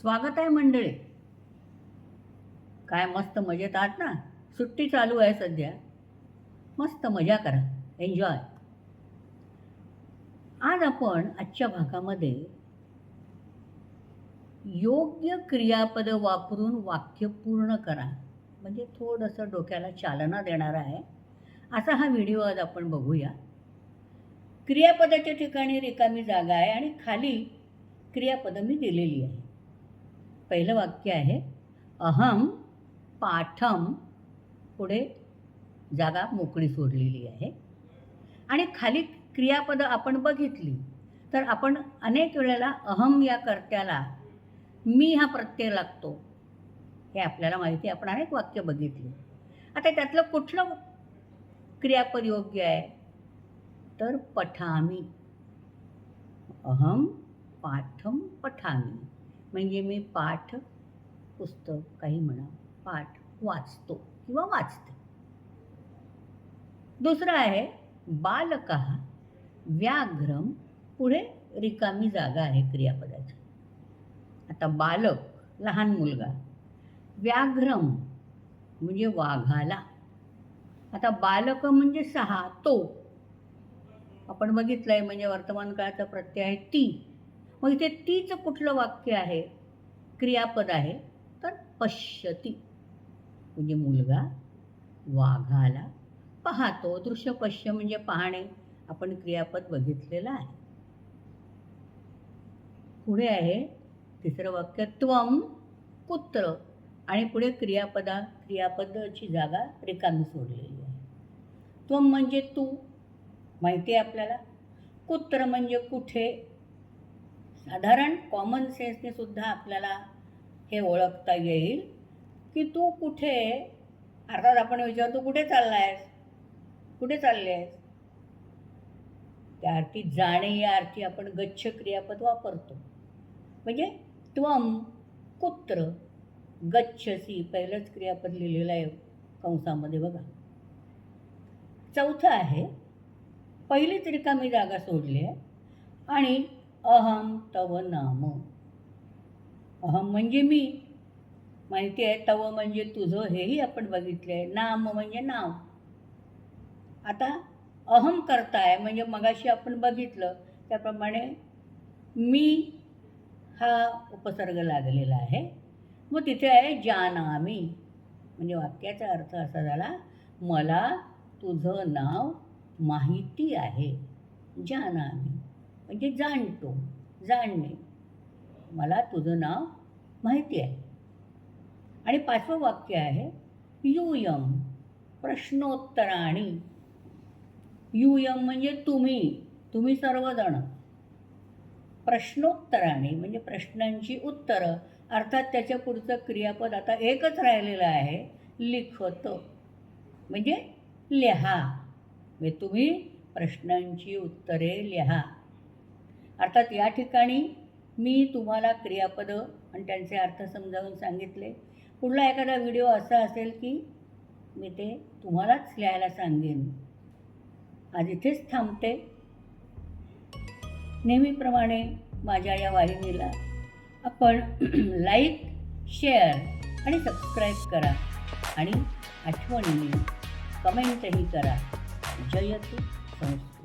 स्वागत आहे मंडळी. काय मस्त मजेत आहात ना? सुट्टी चालू आहे सध्या. मस्त मजा करा. एन्जॉय आज आपण आजच्या भागामध्ये योग्य क्रियापद वापरून वाक्य पूर्ण करा. म्हणजे थोडंसं डोक्याला चालना देणार आहे. असा हा व्हिडिओ आज आपण बघूया. क्रियापदाच्या ठिकाणी रिकामी जागा आहे आणि खाली क्रियापदं मी दिलेली आहे. पहिलं वाक्य आहे अहम पाठम पुढे जागा मोकळी सोडलेली आहे. आणि खाली क्रियापदं आपण बघितली तर आपण अनेक वेळेला अहम या कर्त्याला मी हा प्रत्यय लागतो हे आपल्याला माहिती आपण अनेक वाक्य बघितली. आता त्यातलं कुठलं क्रियापद योग्य आहे? तर पठामी. अहम पाठम पठामी. म्हणजे मी पाठ पुस्तक काही म्हणा पाठ वाचतो किंवा वाचते. दुसरं आहे बालक व्याघ्रम पुढे रिकामी जागा आहे क्रियापदाची. आता बालक लहान मुलगा व्याघ्रम म्हणजे वाघाला. आता बालक म्हणजे सहा तो. आपण बघितलं आहे म्हणजे वर्तमान काळाचा प्रत्यय आहे ती. मग इथे तीचं कुठलं वाक्य आहे? क्रियापद आहे. तर पश्यती. म्हणजे मुलगा वाघाला पाहतो. दृश्य पश्य म्हणजे पाहणे. आपण क्रियापद बघितलेलं आहे. पुढे आहे तिसरं वाक्य त्वम कुत्र. आणि पुढे क्रियापदा क्रियापदाची जागा रिकामी सोडलेली आहे. त्वम म्हणजे तू. माहिती आहे आपल्याला? कुत्र म्हणजे कुठे? साधारण कॉमन सेन्सने सुद्धा आपल्याला हे ओळखता येईल की तू कुठे अर्थात आपण विचारतो कुठे चालला आहेस कुठे चालले आहेस त्या अर्थी जाणे या अर्थी आपण गच्छ क्रियापद वापरतो. म्हणजे त्वम कुत्र गच्छसी पहिलंच क्रियापद लिहिलेलं आहे कंसामध्ये बघा. चौथं आहे पहिलीच रिकामी जागा सोडली आहे आणि अहम तव नाम. अहम म्हणजे मी. माहिती आहे तव म्हणजे तुझं हेही आपण बघितले आहे नाम म्हणजे नाव. आता अहम करताय म्हणजे मगाशी आपण बघितलं त्याप्रमाणे मी हा उपसर्ग लागलेला आहे. मग तिथे आहे जानामी. म्हणजे वाक्याचा अर्थ असा झाला मला तुझं नाव माहिती आहे. जानामी. म्हणजे जाणतो. जाणणे. मला तुझं नाव माहिती आहे. आणि पाचवं वाक्य आहे यूयम प्रश्नोत्तराणी. यूयम म्हणजे तुम्ही. तुम्ही सर्वजण. प्रश्नोत्तराने म्हणजे प्रश्नांची उत्तरं. अर्थात त्याच्या पुढचं क्रियापद आता एकच राहिलेलं आहे लिखत. म्हणजे लिहा. म्हणजे तुम्ही प्रश्नांची उत्तरे लिहा. अर्थात या ठिकाणी मी तुम्हाला क्रियापदं आणि त्यांचे अर्थ समजावून सांगितले. पुढला एखादा व्हिडिओ असा असेल की मी ते तुम्हालाच लिहायला सांगेन. आज इथेच थांबते. नेहमीप्रमाणे माझ्या या वाहिनीला आपण लाईक शेअर आणि सबस्क्राईब करा आणि आठवणीने कमेंटही करा. जयतु संस्कृत